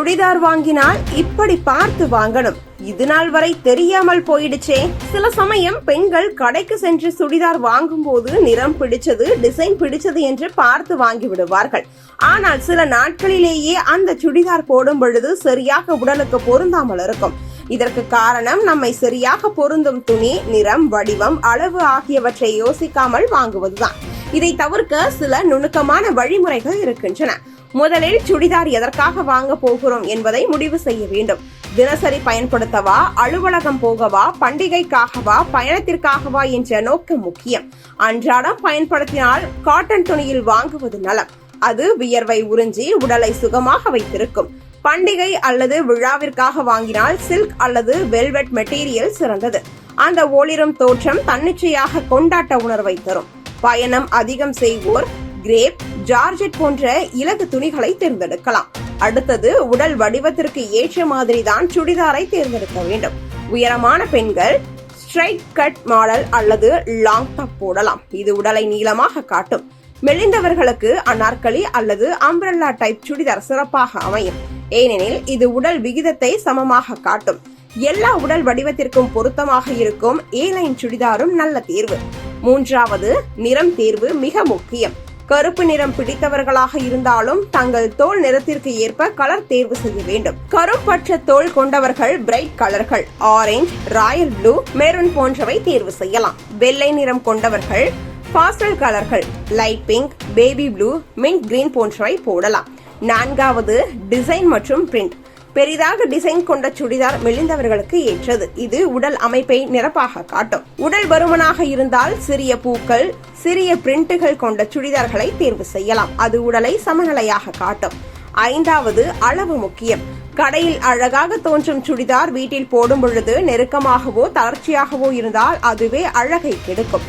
சுடிதார் வாங்கினால் இப்படி பார்த்து வாங்கணும். இது நாள் வரை தெரியாமல் போயிடுச்சே. சில சமயம் பெண்கள் கடைக்கு சென்று சுடிதார் வாங்கும் போது நிறம் பிடிச்சது டிசைன் பிடிச்சது என்று பார்த்து வாங்கி விடுவார்கள். ஆனால் சில நாட்களிலேயே அந்த சுடிதார் போடும் பொழுது சரியாக உடலுக்கு பொருந்தாமல் இருக்கும். இதற்கு காரணம் நம்மை சரியாக பொருந்தும் துணி நிறம் வடிவம் அளவு ஆகியவற்றை யோசிக்காமல் வாங்குவதுதான். இதை தவிர்க்க சில நுணுக்கமான வழிமுறைகள் இருக்கின்றன. முதலில் சுடிதார் எதற்காக வாங்க போகிறோம் என்பதை முடிவு செய்ய வேண்டும். தினசரி பயன்படுத்தவா அலுவலகம் போகவா பண்டிகைக்காகவா பயணத்திற்காகவா என்ற நோக்கம் முக்கியம். அன்றாடம் பயன்படுத்தினால் காட்டன் துணியில் வாங்குவது நலம். அது வியர்வை உறிஞ்சி உடலை சுகமாக வைத்திருக்கும். பண்டிகை அல்லது விழாவிற்காக வாங்கினால் சில்க் அல்லது வெல்வெட் மெட்டீரியல் சிறந்தது. அந்த ஒளிரும் தோற்றம் தன்னிச்சையாக கொண்டாட்ட உணர்வை தரும். பயணம் அதிகம் செய்வோர் கிரேப் ஜார்ஜெட் போன்ற இலகு துணிகளை தேர்ந்தெடுக்கலாம். அடுத்தது உடல் வடிவத்திற்கு ஏற்ற மாதிரி தான் சுடிதாரை தேர்ந்தெடுக்க வேண்டும். உயரமான பெண்கள் ஸ்ட்ரைட் கட் மாடல் அல்லது லாங் டாப் போடலாம். இது உடலை நீளமாக காட்டும். மெலிந்தவர்களுக்கு அனார்களி அல்லது அம்பிரல்லா டைப் சுடிதார் சிறப்பாக அமையும். ஏனெனில் இது உடல் விகிதத்தை சமமாக காட்டும். எல்லா உடல் வடிவத்திற்கும் பொருத்தமாக இருக்கும் ஏலைன் சுடிதாரும் நல்ல தேர்வு. மூன்றாவது நிறம் தேர்வு மிக முக்கியம். கருப்பு நிறம் பிடித்தவர்களாக இருந்தாலும் தங்கள் தோல் நிறத்திற்கு ஏற்ப கலர் தேர்வு செய்ய வேண்டும். கருப்பற்ற தோல் கொண்டவர்கள் பிரைட் கலர்கள் ஆரஞ்சு ராயல் ப்ளூ மெரூன் போன்றவை தேர்வு செய்யலாம். வெள்ளை நிறம் கொண்டவர்கள் pastel கலர்கள் light pink baby blue mint green போன்றவை போடலாம். நான்காவது டிசைன் மற்றும் பிரிண்ட். பெரிதாக டிசைன் கொண்ட சுடிதார் மெலிந்தவர்களுக்கு ஏற்றது. இது உடல் அமைப்பை நிரப்பாக காட்டும். உடல் பருமனாக இருந்தால் சிறிய பூக்கள் சிறிய பிரிண்டுகள் கொண்ட சுடிதார்களை தேர்வு செய்யலாம். அது உடலை சமநிலையாக காட்டும். ஐந்தாவது அளவு முக்கியம். கடையில் அழகாக தோன்றும் சுடிதார் வீட்டில் போடும் பொழுது நெருக்கமாகவோ தளர்ச்சியாகவோ இருந்தால் அதுவே அழகை கெடுக்கும்.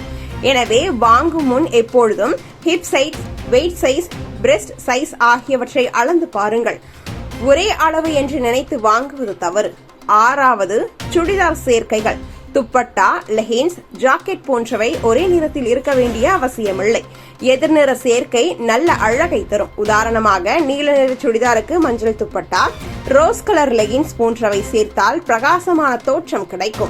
எனவே வாங்கும் முன் எப்பொழுதும் hip size weight size breast size ஆகியவற்றை அளந்து பாருங்கள். ஒரே அளவு என்று நினைத்து வாங்குவது தவறு. ஆறாவது சுடிதார் சேர்க்கைகள். துப்பட்டா லெஹின்ஸ் ஜாக்கெட் போன்றவை ஒரே நிறத்தில் இருக்க வேண்டிய அவசியமில்லை. எதிர்நிற சேர்க்கை நல்ல அழகை தரும். உதாரணமாக நீல நிற சுடிதாருக்கு மஞ்சள் துப்பட்டா ரோஸ் கலர் லெகின்ஸ் போன்றவை சேர்த்தால் பிரகாசமான தோற்றம் கிடைக்கும்.